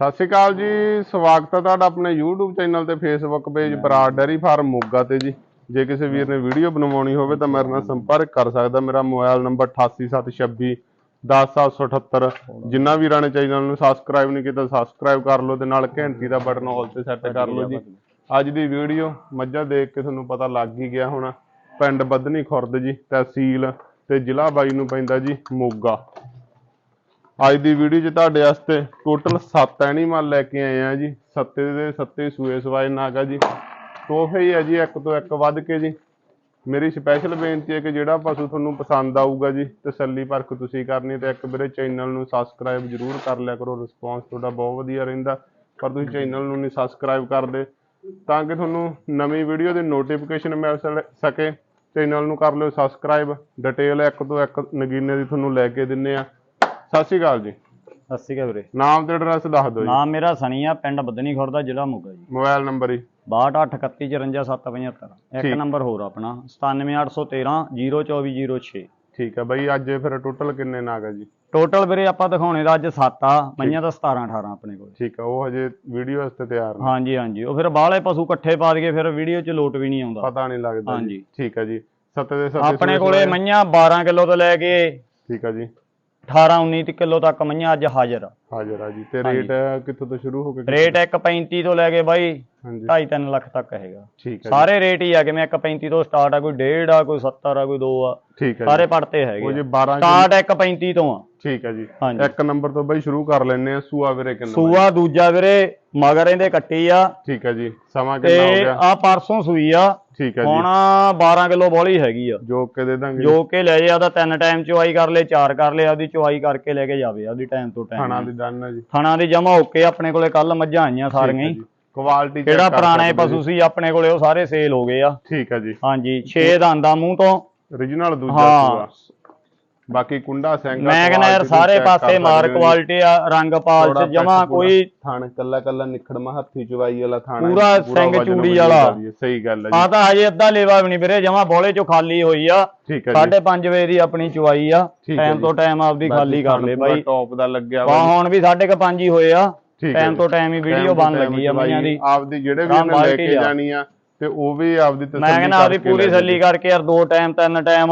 ਸਤਿ ਸ਼੍ਰੀ ਅਕਾਲ ਜੀ ਸਵਾਗਤ ਹੈ ਤੁਹਾਡਾ ਆਪਣੇ YouTube ਚੈਨਲ ਤੇ Facebook page Brar dairy farm Moga ਤੇ ਜੀ। ਜੇ ਕਿਸੇ ਵੀਰ ਨੇ ਵੀਡੀਓ ਬਣਵਾਉਣੀ ਹੋਵੇ ਤਾਂ ਮੇਰੇ ਨਾਲ ਸੰਪਰਕ ਕਰ ਸਕਦਾ। ਮੇਰਾ ਮੋਬਾਈਲ ਨੰਬਰ 8876 10778 ਜਿੰਨਾ ਵੀਰਾਂ ਨੇ ਚੈਨਲ ਨੂੰ ਸਬਸਕ੍ਰਾਈਬ ਨਹੀਂ ਕੀਤਾ ਸਬਸਕ੍ਰਾਈਬ ਕਰ ਲਓ ਤੇ ਨਾਲ ਘੰਟੀ ਦਾ ਬਟਨ ਆਲ ਤੇ ਸੈੱਟ ਕਰ ਲਓ ਜੀ। ਅੱਜ ਦੀ ਵੀਡੀਓ ਮੱਝਾਂ ਦੇਖ ਕੇ ਤੁਹਾਨੂੰ ਪਤਾ ਲੱਗ ਹੀ ਗਿਆ ਹੋਣਾ। ਪਿੰਡ ਬੱਧਨੀ ਖੁਰਦ ਜੀ ਤਹਿਸੀਲ ਤੇ ਜ਼ਿਲ੍ਹਾ ਬਾਈ ਨੂੰ ਪੈਂਦਾ ਜੀ ਮੋਗਾ। ਅੱਜ ਦੀ ਵੀਡੀਓ 'ਚ ਤੁਹਾਡੇ ਵਾਸਤੇ ਟੋਟਲ 7 ਐਨੀਮਲ ਲੈ ਕੇ ਆਏ ਆ ਜੀ। ਸੱਤੇ ਦੇ ਸੱਤੇ, ਸੂਏ ਸਵਾਏ, ਨਾਗਾ ਜੀ। ਤੋਹਫੇ ਹੀ ਆ ਜੀ, ਇੱਕ ਤੋਂ ਇੱਕ ਵੱਧ ਕੇ ਜੀ। ਮੇਰੀ ਸਪੈਸ਼ਲ ਬੇਨਤੀ ਹੈ ਕਿ ਜਿਹੜਾ ਪਸ਼ੂ ਤੁਹਾਨੂੰ ਪਸੰਦ ਆਊਗਾ ਜੀ, ਤਸੱਲੀ ਪਰਖ ਤੁਸੀਂ ਕਰਨੀ ਤੇ ਇੱਕ ਮੇਰੇ ਚੈਨਲ ਨੂੰ ਸਬਸਕ੍ਰਾਈਬ ਜ਼ਰੂਰ ਕਰ ਲਿਆ ਕਰੋ। ਰਿਸਪੌਂਸ ਤੁਹਾਡਾ ਬਹੁਤ ਵਧੀਆ ਰਹਿੰਦਾ, ਪਰ ਤੁਸੀਂ ਚੈਨਲ ਨੂੰ ਨਹੀਂ ਸਬਸਕ੍ਰਾਈਬ ਕਰਦੇ, ਤਾਂ ਕਿ ਤੁਹਾਨੂੰ ਨਵੀਂ ਵੀਡੀਓ ਦੀ ਨੋਟੀਫਿਕੇਸ਼ਨ ਮਿਲ ਸਕੇ ਚੈਨਲ ਨੂੰ ਕਰ ਲਿਓ ਸਬਸਕ੍ਰਾਈਬ ਡਿਟੇਲ ਇੱਕ ਤੋਂ ਇੱਕ ਨਗੀਨੇ ਦੀ ਤੁਹਾਨੂੰ ਲੈ ਕੇ ਦਿੰਨੇ ਆ। ਸਤਿ ਸ਼੍ਰੀ ਅਕਾਲ ਜੀ। ਸਤਿ ਸ਼੍ਰੀ ਅਕਾਲ ਵੀਰੇ। ਨਾਮ ਤੇ ਐਡਰੈਸ ਦੱਸ ਦਿਓ ਜੀ। ਨਾਮ ਮੇਰਾ ਸਨੀ ਆ ਪਿੰਡ ਬੱਦਨੀ ਖੁਰਦਾ ਜ਼ਿਲ੍ਹਾ ਮੋਗਾ ਜੀ। ਮੋਬਾਈਲ ਨੰਬਰ ਜੀ। 6281545775 ਇੱਕ। ਨੰਬਰ ਹੋਰ ਆਪਣਾ 9781304006 ਠੀਕ ਹੈ ਬਾਈ ਅੱਜ ਫਿਰ ਟੋਟਲ ਕਿੰਨੇ ਨਾਗ ਆ ਜੀ? ਟੋਟਲ ਵੀਰੇ ਆਪਾਂ ਦਿਖਾਉਣੇ ਦਾ ਅੱਜ 7 ਆ ਮਈਆਂ ਦਾ 17 18 ਆਪਣੇ ਕੋਲ। ਠੀਕ ਹੈ ਉਹ ਹਜੇ ਵੀਡੀਓ ਵਾਸਤੇ ਤਿਆਰ ਨੇ। ਹਾਂਜੀ ਹਾਂਜੀ। ਉਹ ਫਿਰ ਬਾਹਲੇ ਪਸ਼ੂ ਇਕੱਠੇ ਪਾ ਦਈਏ ਫਿਰ ਵੀਡੀਓ 'ਚ ਲੋਟ ਵੀ ਨਹੀਂ ਆਉਂਦਾ। ਪਤਾ ਨਹੀਂ ਲੱਗਦਾ ਹਾਂਜੀ। ਠੀਕ ਹੈ ਜੀ। ਸੱਤੇ ਦੇ ਸੱਤੇ ਆਪਣੇ ਸੂਏ ਕੋਲੇ। ਮਈਆਂ 12 ਕਿਲੋ ਤੋਂ ਲੈ ਕੇ ਠੀਕ ਹੈ ਜੀ। 18 19 ਕਿਲੋ ਤੱਕ ਮਈਆਂ ਅੱਜ ਹਾਜ਼ਰ। ਆ ਹਾਜ਼ਰ ਆ ਜੀ। ਤੇ। ਰੇਟ ਕਿੱਥੋਂ ਤੋਂ ਸ਼ੁਰੂ ਹੋ ਕੇ ਰੇਟ 1.35 ਤੋਂ ਲੈ ਕੇ ਬਾਈ ਹਾਂਜੀ। 2.5 3 ਲੱਖ ਤੱਕ ਹੈਗਾ। ਠੀਕ ਹੈ ਜੀ। ਸਾਰੇ ਰੇਟ ਹੀ ਆ ਕਿਵੇਂ 1.35 ਤੋਂ ਸਟਾਰਟ ਆ ਕੋਈ 1.5 ਆ ਕੋਈ 70 ਆ ਕੋਈ 2 ਆ। ਠੀਕ ਹੈ ਸਾਰੇ ਜੀ ਪੜਤੇ ਉਹ ਹੈਗੇ ਜੀ ਆ। 12 ਸਟਾਰਟ 1.35 ਤੋਂ ਆ। ਠੀਕ ਹੈ ਜੀ। ਹਾਂਜੀ। ਇੱਕ ਨੰਬਰ ਤੋਂ ਬਾਈ ਸ਼ੁਰੂ ਕਰ ਲੈਣੇ ਆ ਸੂਆ ਵੀਰੇ ਕਿੰਨਾ? ਸੂਆ ਦੂਜਾ ਵੀਰੇ ਮਗਰ ਇਹਦੇ ਕੱਟੀ ਆ। ਠੀਕ ਹੈ ਜੀ। ਸਮਾਂ ਕਿੰਨਾ ਹੋ ਤੇ ਗਿਆ? ਆ ਪਰਸੋਂ ਸੂਈ ਆ। ਠੀਕ ਹੈ ਹੁਣ ਜੀ 12 ਕਿਲੋ ਬੋਲੀ ਹੈਗੀ ਆ। ਜੋ ਕੇ ਦੇ ਦਾਂਗੇ। ਜੋ ਕਿ ਲੈ ਜੇ ਆਦਾ ਤਿੰਨ ਟਾਈਮ ਚੁਆਈ ਕਰ ਲੇ ਚਾਰ ਕਰ ਲੇ ਆਪਦੀ ਚੁਆਈ ਕਰਕੇ ਲੈ ਕੇ ਜਾਵੇ ਆਪਦੀ ਟਾਈਮ ਤੋਂ ਟਾਈਮ ਦੀ। ਡਨ ਹੈ ਜੀ। ਥਣਾ ਦੀ ਜਮਾ ਓਕੇ ਆਪਣੇ ਕੋਲੇ ਕੱਲ ਮੱਝਾਂ ਆਈਆਂ ਸਾਰੀਆਂ ਹੀ। ਕੁਆਲਿਟੀ ਕਿਹੜਾ ਪੁਰਾਣੇ ਪਸ਼ੂ ਸੀ ਆਪਣੇ ਕੋਲੇ ਉਹ ਸਾਰੇ ਸੇਲ ਹੋ ਗਏ ਆ। ਠੀਕ ਹੈ ਜੀ। ਹਾਂਜੀ 6 ਦੰਦਾਂ ਮੂੰਹ ਤੋਂ। Origignal ਦੂਜਾ। ਸੂਆ। ਬਾਕੀ ਕੁੰਡਾ ਸਿੰਘ ਮੈਂ ਕਹਿੰਦਾ ਯਾਰ ਸਾਰੇ ਪਾਸੇ ਮਾਰ ਕੁਆਲਿਟੀ ਆ ਰੰਗ ਪਾਲ ਚ ਜਮਾ ਕੋਈ ਥਾਣ ਕੱਲਾ ਕੱਲਾ ਨਿਖੜਮਾ ਹੱਥੀ ਚਵਾਈ ਵਾਲਾ ਥਾਣਾ। ਪੂਰਾ ਸਿੰਘ ਚੂੜੀ ਵਾਲਾ। ਸਹੀ ਗੱਲ ਹੈ ਆ ਜੀ ਤਾਂ ਹਜੇ ਅੱਧਾ ਲੇਵਾ ਵੀ ਨਹੀਂ ਵੀਰੇ ਜਮਾ ਬੋਲੇ ਚੋਂ ਖਾਲੀ ਹੋਈ ਆ। ਠੀਕ ਹੈ ਜੀ। 5:30 ਵਜੇ ਦੀ ਆਪਣੀ ਚੁਆਈ ਆ। ਟਾਈਮ। ਤੋਂ ਟਾਈਮ ਆਪਦੀ ਖਾਲੀ ਕਰ ਲੈ ਬਾਈ। ਟੌਪ ਦਾ ਲੱਗਿਆ ਵਾ ਹੁਣ ਵੀ 5:30 ਹੀ ਹੋਏ ਆ। ਟਾਈਮ। ਤੋਂ ਟਾਈਮ ਹੀ ਵੀਡੀਓ ਬਣ ਲੱਗੀ ਆ ਚਵਾਈ, ਮਈਆਂ ਦੀ। ਆਪਦੀ ਜਿਹੜੇ ਵੀ ਉਹਨੇ ਲੈ ਕੇ ਆ। ਜਾਣੀ ਆ ਤੇ ਉਹ ਵੀ ਆਪਦੀ ਤਸੱਲੀ ਮੈਂ ਕਹਿੰਦਾ ਆਪਦੀ ਕਰਕੇ ਪੂਰੀ ਲੈ ਸੱਲੀ ਕਰਕੇ ਯਾਰ ਦੋ ਟਾਈਮ ਤਿੰਨ ਟਾਈਮ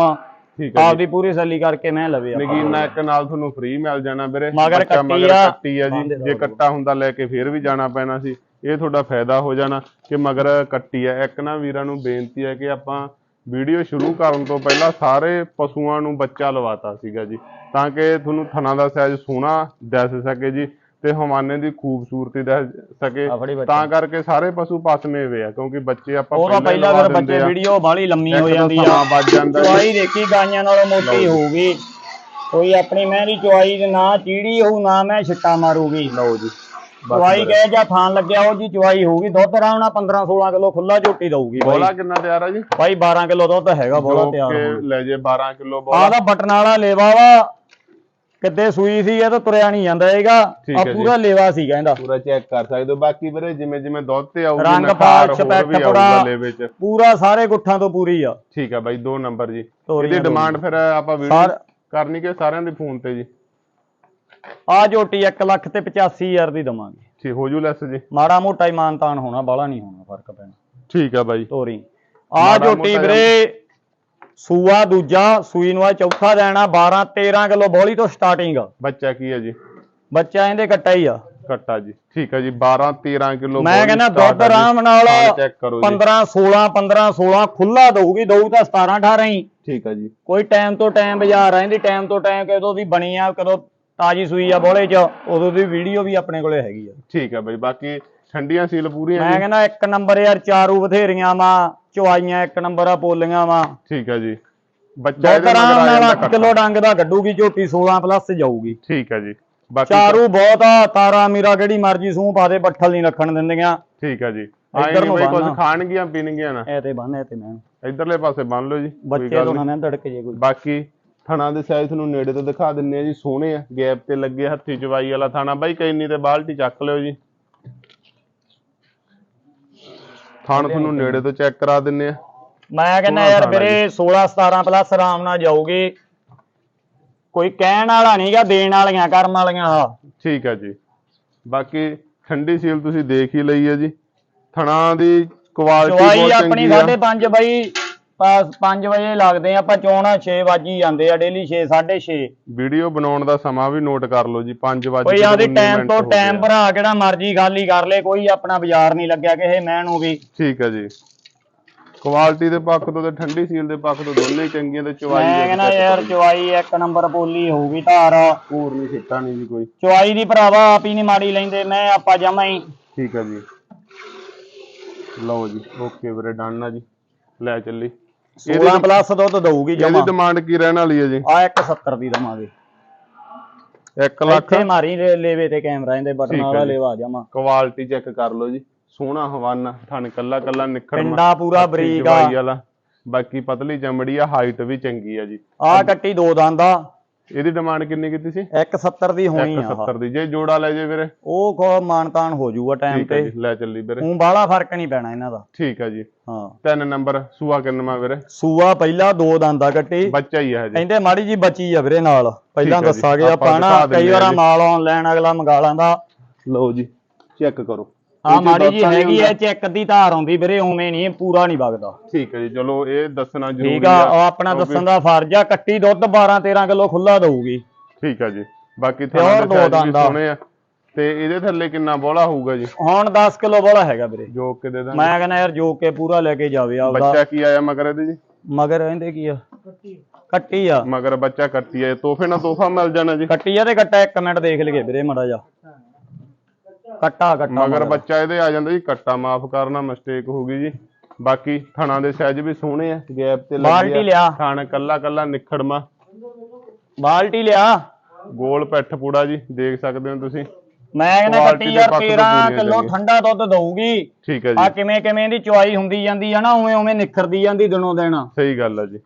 ਠੀਕ ਹੈ ਆਪਦੀ ਪੂਰੀ ਸੱਲੀ ਕਰਕੇ ਮੈਂ ਲਵੇ ਆਪਾਂ। ਨਗੀਨਾ ਇੱਕ ਨਾਲ ਤੁਹਾਨੂੰ ਫ੍ਰੀ ਮਿਲ ਜਾਣਾ ਵੀਰੇ। ਮਗਰ ਕੱਟੀ ਆ। ਆ ਜੀ। ਜੇ ਕੱਟਾ ਹੁੰਦਾ ਲੈ ਕੇ ਫੇਰ ਵੀ ਜਾਣਾ ਪੈਣਾ ਸੀ। ਇਹ ਤੁਹਾਡਾ ਫਾਇਦਾ ਹੋ ਜਾਣਾ ਕਿ ਮਗਰ ਕੱਟੀ ਆ। ਇੱਕ ਨਾ ਵੀਰਾਂ ਨੂੰ ਬੇਨਤੀ ਹੈ ਕਿ ਆਪਾਂ ਵੀਡੀਓ ਸ਼ੁਰੂ ਕਰਨ ਤੋਂ ਪਹਿਲਾਂ ਸਾਰੇ ਪਸ਼ੂਆਂ ਨੂੰ ਬੱਚਾ ਲਵਾਤਾ ਸੀਗਾ ਜੀ। ਤਾਂ ਕਿ ਤੁਹਾਨੂੰ ਥਣਾ ਦਾ ਸਾਈਜ਼ ਸੋਹਣਾ ਦਿਸ ਸਕੇ ਜੀ। ਤੇ ਹਵਾਨੇ ਦੀ ਖੂਬਸੂਰਤੀ ਦਿਸ ਸਕੇ। ਤਾਂ ਕਰਕੇ ਸਾਰੇ ਪਸ਼ੂ ਪਸਮੇ ਹੋਏ ਆ ਕਿਉਂਕਿ ਬੱਚੇ ਆਪਾਂ ਉਹ ਤਾਂ ਪਹਿਲਾਂ ਫਿਰ ਬੱਚੇ। ਵੀਡੀਓ ਬਾਹਲੀ ਲੰਮੀ ਹੋ ਜਾਂਦੀ ਆ। ਵੱਜ ਜਾਂਦਾ। ਚੁਆਈ ਦੇਖੀ ਗਾਈਆਂ ਨਾਲੋਂ ਮੋਟੀ ਹੋਊਗੀ। ਕੋਈ ਆਪਣੀ ਮਹਿਰੀ ਚੁਆਈ ਦੇ ਨਾ ਚੀੜੀ ਹੋਊ ਨਾ ਮੈਂ ਛਿੱਟਾ ਮਾਰੂਗੀ। ਲਓ ਜੀ। ਚੁਆਈ ਕਹੇ ਜਾਂ ਥਾਂ ਲੱਗਿਆ ਉਹ ਜੀ ਚੁਆਈ ਹੋਊਗੀ। ਦੁੱਧ ਨਾਲ 15 16 ਕਿਲੋ ਖੁੱਲਾ ਝੋਟੀ ਦਊਗੀ ਬਾਈ। ਬੋਲਾ ਕਿੰਨਾ ਤਿਆਰ ਆ ਜੀ? ਬਾਈ 12 ਕਿਲੋ ਦੁੱਧ ਹੈਗਾ ਬੋਲਾ ਤਿਆਰ ਲੈ ਜੇ 12 ਕਿਲੋ ਆਹ ਬੋਲਾ। ਤਾਂ ਬਟਨ ਵਾਲਾ ਲੇਵਾ ਵਾ। ਕਿੱਦੇ ਸੂਈ ਸੀ ਇਹ ਤਾਂ ਤੁਰਿਆ ਨਹੀਂ ਜਾਂਦਾ ਹੈਗਾ। ਆ। ਪੂਰਾ ਲੇਵਾ ਸੀ ਕਹਿੰਦਾ ਪੂਰਾ ਚੈੱਕ ਕਰ ਸਕਦੇ ਹੋ। ਬਾਕੀ ਵੀਰੇ ਜਿਵੇਂ ਜਿਵੇਂ ਦੁੱਧ ਤੇ ਆਊਗੀ ਰੰਗ ਪਾਲ, ਆਊਗਾ ਪੂਰਾ। ਪੂਰਾ ਸਾਰੇ ਗੁੱਠਾਂ ਤੋਂ ਪੂਰੀ ਆ। ਠੀਕ ਆ ਬਾਈ ਦੋ ਨੰਬਰ ਜੀ। ਇਹਦੀ ਡਿਮਾਂਡ ਫਿਰ ਆਪਾਂ ਵੀਡੀਓ ਕਰਨੀ ਕਿ ਸਾਰਿਆਂ ਦੇ ਫੋਨ ਤੇ ਜੀ। ਆ ਝੋਟੀ 1 ਲੱਖ ਤੇ 85000 ਦੀ ਦਵਾਂਗੇ। ਠੀਕ ਹੋ ਜੂ ਲੈਸ ਜੀ। ਮਾੜਾ ਮੋਟਾ ਹੀ ਮਾਨਤਾਨ ਹੋਣਾ ਬਾਹਲਾ ਨਹੀਂ ਹੋਣਾ ਫ਼ਰਕ ਪੈਣਾ। ਠੀਕ ਆ ਬਾਈ। ਤੋਰੀ। ਆ ਮੋਟਾ ਵੀਰੇ ਸੂਆ ਦੂਜਾ ਸੂਈ ਨੂੰ ਆ ਚੌਥਾ ਦੇਣਾ 12 13 ਕਿਲੋ ਬੋਲੀ ਤੋਂ ਸਟਾਰਟਿੰਗ ਬੱਚਾ ਕੀ ਹੈ ਜੀ? ਬੱਚਾ ਇਹਦੇ ਕੱਟਾ ਹੀ ਆ। ਕੱਟਾ ਜੀ। ਠੀਕ ਆ ਜੀ 12 13 ਕਿਲੋ ਮੈਂ ਕਹਿੰਦਾ ਦੁੱਧ ਆਰਾਮ ਨਾਲ ਚੈੱਕ ਕਰੋ ਜੀ। 15 16 15 16 ਖੁੱਲਾ ਦਊਗੀ ਦਊ ਤਾਂ 17 18 ਹੀ। ਠੀਕ ਆ ਜੀ। ਕੋਈ ਟਾਈਮ ਤੋਂ ਟਾਈਮ ਬਾਜ਼ਾਰ ਰਹਿੰਦੀ ਟਾਈਮ ਤੋਂ ਟਾਈਮ ਕਦੋਂ ਦੀ ਬਣੀ ਆ ਕਦੋਂ ਤਾਜੀ ਸੂਈ ਆ ਬੋਲੇ ਚ ਉਦੋਂ ਦੀ ਵੀਡੀਓ ਵੀ ਆਪਣੇ ਕੋਲੇ ਹੈਗੀ ਆ। ਠੀਕ ਆ ਬਾਈ ਬਾਕੀ ਠੰਡੀਆਂ ਸੀਲ ਪੂਰੀਆਂ ਮੈਂ ਕਹਿੰਦਾ ਇੱਕ ਨੰਬਰ ਯਾਰ ਚਾਰੂ ਬਥੇਰੀਆਂ ਵਾ। ਚੁਆਈਆਂ ਇੱਕ ਨੰਬਰ ਆ ਪੋਲੀਆਂ ਵਾ। ਠੀਕ ਆ ਜੀ। ਬੱਚਾ ਇਹਦੇ ਮਗਰ ਆ ਨਾਲ ਜਾਂਦਾ 8 ਕੱਟਾ। ਕਿਲੋ ਡੰਗ ਦਾ ਕੱਢੂਗੀ ਝੋਟੀ 16 ਪਲੱਸ ਜਾਊਗੀ। ਠੀਕ ਆ ਜੀ। ਬਾਕੀ ਚਾਰੂ ਬਹੁਤ ਆ ਤਾਰਾ ਮੀਰਾ ਕਿਹੜੀ ਮਰਜ਼ੀ ਸੂਹ ਪਾ ਦੇ ਬੱਠਲ ਨਹੀਂ ਰੱਖਣ ਦਿੰਦੀਆਂ। ਠੀਕ ਆ ਜੀ। ਇੱਧਰ ਆਏ ਨੂੰ ਬਈ ਕੁਝ ਬੰਨ੍ਹਣਾ। ਖਾਣਗੀਆਂ ਪੀਣਗੀਆਂ ਨਾ। ਐ ਤੇ ਬੰਨ ਐ ਤੇ ਮੈਂ। ਇਧਰਲੇ ਪਾਸੇ ਬੰਨ ਲਓ ਜੀ ਕੋਈ ਬੱਚੇ ਗੱਲ ਤੋਂ ਨੀ। ਨਾ ਮੈਂ ਧੜਕ ਜੇ ਕੋਈ। ਬਾਕੀ ਥਣਾ ਦੇ ਸਾਈਜ਼ ਤੁਹਾਨੂੰ ਨੇੜੇ ਤੋਂ ਦਿਖਾ ਦਿੰਨੇ ਆ ਜੀ ਸੋਹਣੇ ਆ। ਗੈਪ ਤੇ ਲੱਗੇ ਹੱਥੀ ਚਵਾਈ ਵਾਲਾ ਥਾਣਾ। ਬਾਈ ਕੈਨੀ ਤੇ ਬਾਲਟੀ ਚੱਕ ਲਿਓ ਜੀ। ਥਾਣ ਤੁਹਾਨੂੰ ਨੇੜੇ ਤੋਂ ਚੈੱਕ ਕਰਾ ਦਿੰਨੇ ਆ। ਮੈਂ ਕਹਿੰਦਾ ਯਾਰ ਵੀਰੇ 16 17 ਪਲੱਸ ਆਰਾਮ ਨਾਲ ਜਾਊਗੀ। ਕੋਈ ਕਹਿਣ ਵਾਲਾ ਨਹੀਂਗਾ ਦੇਣ ਵਾਲੀਆਂ ਕਰਮ ਵਾਲੀਆਂ ਆ। ਠੀਕ ਆ ਜੀ। ਬਾਕੀ ਠੰਡੀ ਸੀਲ ਤੁਸੀਂ ਦੇਖ ਹੀ ਲਈ ਹੈ ਜੀ। ਥਣਾ ਦੀ ਕੁਆਲਿਟੀ ਬਹੁਤ ਆਪਣੀ ਚੰਗੀ ਆ। 5:30 ਬਈ। 5 ਵਜੇ ਲੱਗਦੇ ਆ ਆਪਾਂ ਚੋਣਾ 6 ਵਜੇ ਜਾਂਦੇ ਆ ਡੇਲੀ 6 6:30 ਵੀਡੀਓ ਬਣਾਉਣ ਦਾ ਸਮਾਂ ਵੀ ਨੋਟ ਕਰ ਲਓ ਜੀ 5 ਵਜੇ ਕੋਈ ਆਦੀ ਟਾਈਮ ਤੋਂ ਟਾਈਮ ਭਰਾ ਕਿਹੜਾ ਮਰਜ਼ੀ ਖਾਲੀ ਕਰ ਲੇ ਕੋਈ ਆਪਣਾ ਬਾਜ਼ਾਰ ਨਹੀਂ ਲੱਗਿਆ ਕਿਸੇ ਮੈਂ ਨੂੰ ਵੀ ਠੀਕ ਹੈ ਜੀ। ਕੁਆਲਿਟੀ ਦੇ ਪੱਖ ਤੋਂ ਤੇ ਠੰਡੀ ਸੀਲ ਦੇ ਪੱਖ ਤੋਂ ਦੋਨੇ ਹੀ ਚੰਗੀਆਂ ਤੇ ਚਵਾਈ ਮੈਂ ਕਹਿੰਦਾ ਯਾਰ ਚਵਾਈ ਇੱਕ ਨੰਬਰ ਬੋਲੀ ਹੋਊਗੀ ਧਾਰ। ਹੋਰ ਨਹੀਂ ਸਿੱਟਾ ਨਹੀਂ ਜੀ ਕੋਈ। ਚਵਾਈ ਦੀ ਭਰਾਵਾ ਆਪ ਹੀ ਨਹੀਂ ਮਾੜੀ ਲੈਂਦੇ ਮੈਂ ਆਪਾਂ ਜਮਾ ਹੀ। ਠੀਕ ਹੈ ਜੀ। ਲਓ ਜੀ ਓਕੇ ਵੀਰੇ ਡਨ ਆ ਜੀ। ਲੈ ਚੱਲੀ। 16 ਪਲੱਸ ਦੁੱਧ ਦਊਗੀ ਇਹਦੀ ਜਮਾ। ਡਿਮਾਂਡ ਕੀ ਰਹਿਣ ਵਾਲੀ ਹੈ ਜੀ? ਆ 170 ਦੀ ਦਵਾਂਗੇ। 1 ਲੱਖ। ਇੱਥੇ ਮਾਰੀ ਲੈ- ਲੇਵੇ ਤੇ ਕੈਮਰਾ ਇਹਦੇ ਬਟਨ ਠੀਕ ਹੈ ਵਾਲਾ ਜੀ। ਲੇਵਾ ਜਮਾ। ਕੁਆਲਿਟੀ ਚੈੱਕ ਕਰ ਲਓ ਜੀ। ਸੋਹਣਾ ਹਵਾਨਾ ਥਣ ਕੱਲਾ ਕੱਲਾ ਨਿਖੜ ਪਿੰਡਾ ਪੂਰਾ ਬਰੀਕ ਆ। ਵਾਲਾ। ਬਾਕੀ ਪਤਲੀ ਚਮੜੀ ਆ ਹਾਈਟ ਵੀ ਚੰਗੀ ਆ ਜੀ। ਆ ਕੱਟੀ ਦੋ ਦੰਦ ਆ। ਇਹਦੀ ਡਿਮਾਂਡ ਕਿੰਨੀ ਕੀਤੀ ਸੀ? 170 ਦੀ ਹੋਣੀ ਆ 170 ਦੀ। ਜੇ ਜੋੜਾ ਲੈ ਜੇ ਵੀਰੇ। ਉਹ ਕੋ ਮਾਨਤਾਨ ਹੋ ਜਾਊਗਾ ਟਾਈਮ ਤੇ। ਲੈ ਚੱਲੀ ਵੀਰੇ। ਹੂੰ ਬਾਹਲਾ ਫ਼ਰਕ ਨਹੀਂ ਪੈਣਾ ਇਹਨਾਂ ਦਾ। ਠੀਕ ਹੈ ਜੀ। ਹਾਂ। ਤਿੰਨ ਨੰਬਰ ਸੂਆ ਕਿੰਨਵਾਂ ਵੀਰੇ? ਸੂਆ ਪਹਿਲਾ ਦੋ ਦੰਦਾ ਕੱਟੀ। ਬੱਚਾ ਹੀ ਹੈ ਜੀ ਕਹਿੰਦੇ ਮਾੜੀ ਜੀ ਬੱਚੀ ਆ ਵੀਰੇ ਨਾਲ। ਪਹਿਲਾਂ ਆ ਦੱਸਾਂਗੇ ਆਪਾਂ ਨਾ ਕਈ ਆ ਵਾਰਾਂ। ਮਾਲ ਆਨਲਾਈਨ ਅਗਲਾ ਮੰਗਾ ਲਾਂਦਾ। ਲਓ ਜੀ ਚੈੱਕ ਕਰੋ। ਆ 'ਚ ਮਾੜੀ ਜੀ ਹੈਗੀ। ਐ ਚੈੱਕ ਦੀ ਧਾਰ ਆਉਂਦੀ ਵੀਰੇ ਉਵੇਂ ਨਹੀਂ ਪੂਰਾ ਨਹੀਂ ਵਗਦਾ। ਠੀਕ ਹੈ ਜੀ ਚਲੋ ਇਹ ਦੱਸਣਾ ਜ਼ਰੂਰੀ ਠੀਕ ਆ ਉਹ ਆਪਣਾ ਦੱਸਣ ਦਾ ਫਰਜ਼ ਆ ਕੱਟੀ ਦੁੱਧ 12 13 ਕਿਲੋ ਖੁੱਲਾ ਦਊਗੀ। ਠੀਕ ਹੈ ਜੀ। ਬਾਕੀ ਦੇ ਦੋ ਆ। ਸੋਹਣੇ ਆ। ਤੇ ਇਹਦੇ ਥੱਲੇ ਕਿੰਨਾ ਬੋਲਾ ਹੋਊਗਾ ਜੀ? ਹੁਣ 10 ਕਿਲੋ ਬੋਲਾ ਹੈਗਾ ਵੀਰੇ। ਜੋ ਕਿ ਦੇ ਦਾਂਗੇ। ਮੈਂ ਕਹਿੰਦਾ ਯਾਰ ਜੋ ਕੇ ਪੂਰਾ ਲੈ ਕੇ ਜਾਵੇ ਆਪਦਾ। ਬੱਚਾ ਕੀ ਆਇਆ ਮਗਰ ਇਹਦੇ ਜੀ? ਮਗਰ ਇਹਦੇ ਕੀ ਆ? ਕੱਟੀ ਆ। ਮਗਰ ਬੱਚਾ ਕੱਟੀ ਆ। ਤੋਹਫੇ ਨਾਲ ਤੋਹਫਾ ਮਿਲ ਜਾਣਾ ਜੀ। ਕੱਟੀ ਆ ਤੇ ਕੱਟਾ ਇੱਕ ਮਿੰਟ ਦੇਖ ਲਈਏ ਵੀਰੇ ਮੜਾ ਜਾ ਕੱਟਾ ਕੱਟਾ ਮਗਰ ਬੱਚਾ ਇਹਦੇ ਆ ਜਾਂਦਾ ਜੀ ਕੱਟਾ ਮਾਫ ਕਰਨਾ ਮਿਸਟੇਕ ਹੋ ਗਈ ਜੀ। ਬਾਕੀ ਥਣਾ ਦੇ ਸਾਈਜ਼ ਵੀ ਸੋਹਣੇ ਆ ਗੈਪ ਤੇ ਬਾਲਟੀ ਲੱਗੇ ਲਿਆ। ਥਣ ਕੱਲਾ ਕੱਲਾ ਨਿਖੜਮਾ ਬਾਲਟੀ ਲਿਆ। ਗੋਲ ਪੈਠ ਪੂੜਾ ਜੀ ਦੇਖ ਸਕਦੇ ਹੋ ਤੁਸੀਂ। ਮੈਂ ਕਹਿੰਦਾ ਕੱਟੀ ਯਾਰ ਪੱਖ ਤੋਂ 13 ਪੂਰੀਆਂ ਕਿਲੋ। ਠੰਡਾ ਦੁੱਧ ਦਊਗੀ। ਠੀਕ ਹੈ ਆ ਜੀ ਕਿਵੇਂ ਕਿਵੇਂ ਦੀ ਚੁਆਈ ਹੁੰਦੀ ਜਾਂਦੀ ਆ ਨਾ ਉਵੇਂ ਉਵੇਂ ਨਿਖਰਦੀ ਜਾਂਦੀ ਦਿਨੋਂ ਦਿਨ। ਸਹੀ ਗੱਲ ਹੈ ਜੀ।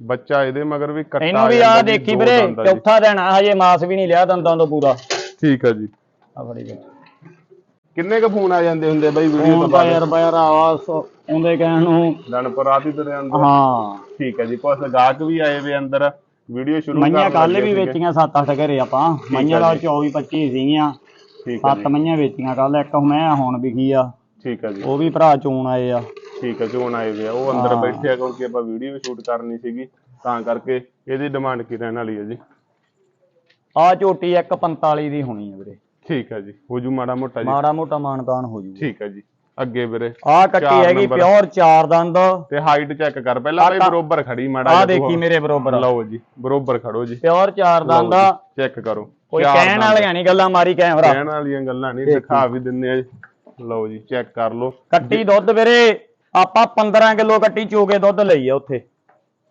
ਬੱਚਾ ਇਹਦੇ ਮਗਰ ਵੀ ਕੱਟਾ ਇਹਨੂੰ ਵੀ ਆ ਦੇਖੀ ਵੀਰੇ ਆ। ਚੌਥਾ ਦਿਨ ਆ ਹਜੇ ਮਾਸ ਵੀ ਨਹੀਂ ਲਿਆ ਦੰਦਾਂ ਤੋਂ ਪੂਰਾ। ਠੀਕ ਹੈ ਜੀ। ਆ ਫੜੀ ਵੇ ਕਿੰਨੇ ਕ ਫੋਨ ਆ ਜਾਂਦੇ ਹੁੰਦੇ ਬਾਈ ਵੀਡੀਓ ਤਾਂ ਯਾਰ ਬਾਇਰ ਆਵਾਸ ਆਉਂਦੇ ਕਹਿਣ ਨੂੰ। ਦਨਪੁਰ ਆਦੀ ਤੁਰੇ ਅੰਦਰ ਹਾਂ। ਠੀਕ ਹੈ ਜੀ ਕੁਛ ਗਾਹਕ ਵੀ ਆਏ ਵੇ ਅੰਦਰ। ਵੀਡੀਓ ਸ਼ੁਰੂ ਮਈਆਂ ਕਰਨ ਕੱਲ ਵੀ। ਵੇਚੀਆਂ 7-8 ਘਰੇ ਆਪਾਂ। ਮਈਆਂ ਦਾ 24 25 ਸੀਗੀਆਂ। ਠੀਕ ਹੈ ਸੱਤ ਜੀ। ਮਈਆਂ ਵੇਚੀਆਂ ਕੱਲ ਇੱਕ ਮੈਂ ਹੁਣ ਵਿਖੀ ਆ। ਠੀਕ ਹੈ ਜੀ। ਉਹ ਵੀ ਭਰਾ ਚੋਣ ਆਏ ਆ। ਠੀਕ ਹੈ ਜੋਨ ਆਏ ਵੇ ਆ। ਉਹ ਅੰਦਰ ਹਾਂ। ਬੈਠੇ ਆ ਕਿਉਂਕਿ ਆਪਾਂ ਵੀਡੀਓ ਵੀ ਸ਼ੂਟ ਕਰਨੀ ਸੀਗੀ। ਤਾਂ ਕਰਕੇ ਇਹਦੀ ਡਿਮਾਂਡ ਕੀ ਰਹਿਣ ਵਾਲੀ ਹੈ ਜੀ? ਆ ਝੋਟੀ 145 ਦੀ ਹੋਣੀ ਆ ਵੀਰੇ। ਠੀਕ ਹੈ ਜੀ ਹੋ ਜੂ ਮਾੜਾ ਮੋਟਾ ਜੀ। ਮਾੜਾ ਮੋਟਾ ਮਾਨਤਾਨ ਹੋ ਜੂ ਠੀਕ ਹੈ ਜੀ ਅੱਗੇ ਵੀਰੇ। ਆ ਕੱਟੀ ਹੈਗੀ। ਪਿਓਰ ਚਾਰ ਦੰਦ। ਤੇ ਹਾਈਟ ਚੈੱਕ ਕਰ ਪਹਿਲਾਂ ਬਈ ਬਰੋਬਰ ਖੜੀ ਮਾੜਾ ਆ ਦੇਖੀ। ਮੇਰੇ ਬਰੋਬਰ। ਲਓ ਜੀ ਬਰੋਬਰ ਖੜੋ ਜੀ। ਪਿਓਰ ਚਾਰ ਦੰਦ। ਆ ਚੈੱਕ ਕਰੋ। ਕੋਈ ਕਹਿਣ। ਵਾਲੀਆਂ ਨਹੀਂ ਗੱਲਾਂ ਮਾਰੀ ਕੈਮਰਾ। ਕਹਿਣ ਵਾਲੀਆਂ ਗੱਲਾਂ ਨਹੀਂ ਦਿਖਾ ਵੀ ਦਿੰਨੇ ਆ ਲਓ ਜੀ ਚੈੱਕ ਕਰ ਲਓ। ਕੱਟੀ ਦੁੱਧ ਵੀਰੇ ਆਪਾਂ 15 ਕਿਲੋ ਕੱਟੀ ਚੋਗੇ ਦੁੱਧ ਲਈ ਆ ਉੱਥੇ।